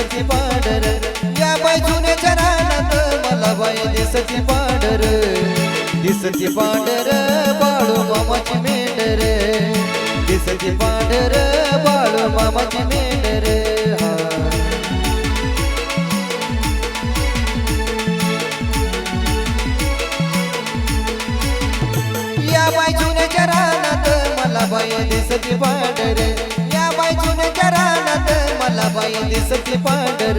दिसती पांढर. या बाई जुन्याच्या रानात मला बाई दिसती पांढर. दिसती पांढर बाळू मामाची मेंढर. दिसती पांढर बाळू मामाची मेंढर. या बाई जुन्याच्या रानात मला बाई दिसती पांढर. दिसती पांढर.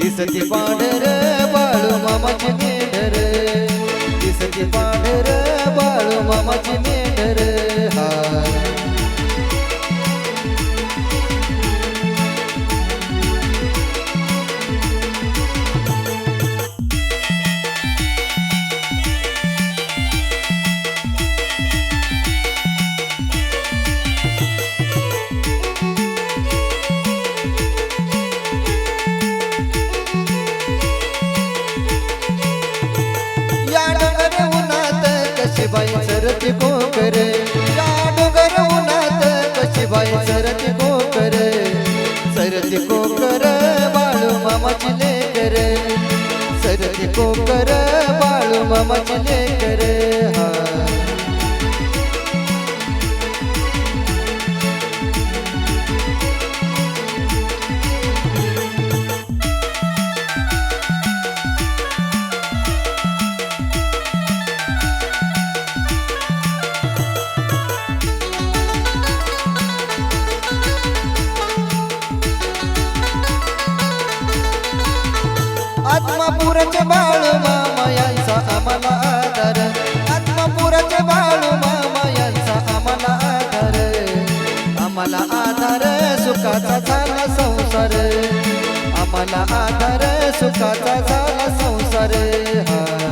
दिसती पांढर बाळू मामाची मेंढर दिसती पांढर बाळू मामाची सरती कोकर या डोंगर उन्हात कशी बाई सरती कोकर सरती कोकर बाळू मामाची लेकर. सरती कोकर बाळू मामाची लेकर. आत्मापुराचे बाळू मामा यांचा आम्हाला आदर आत्मापुराचे बाळू मामा यांचा आम्हाला आदर आम्हाला आधार सुखाचा झाला संसार. आम्हाला आधार सुखाचा झाला संसार. हा.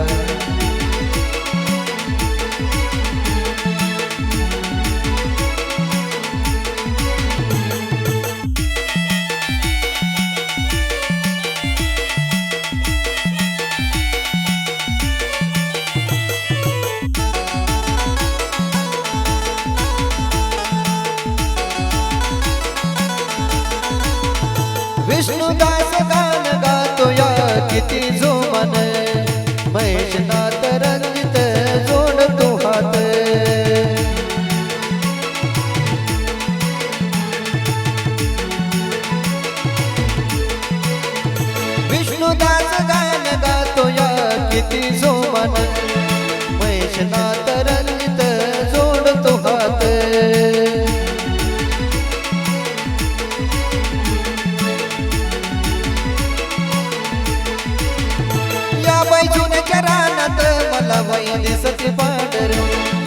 विष्णुदास गान गातो या किती जोमन महेशनाथ रंजित जुन्याच्या रानात मला बाई दिसते पांढर.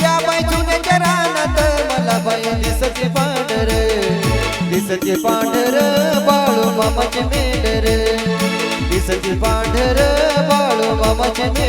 या बाई जुन्याच्या रानात मला बाई दिसते पांढर. दिसते पांढर बाळू मामाचे मेंढर. दिसते पांढर बाळू मामाचे मेंढर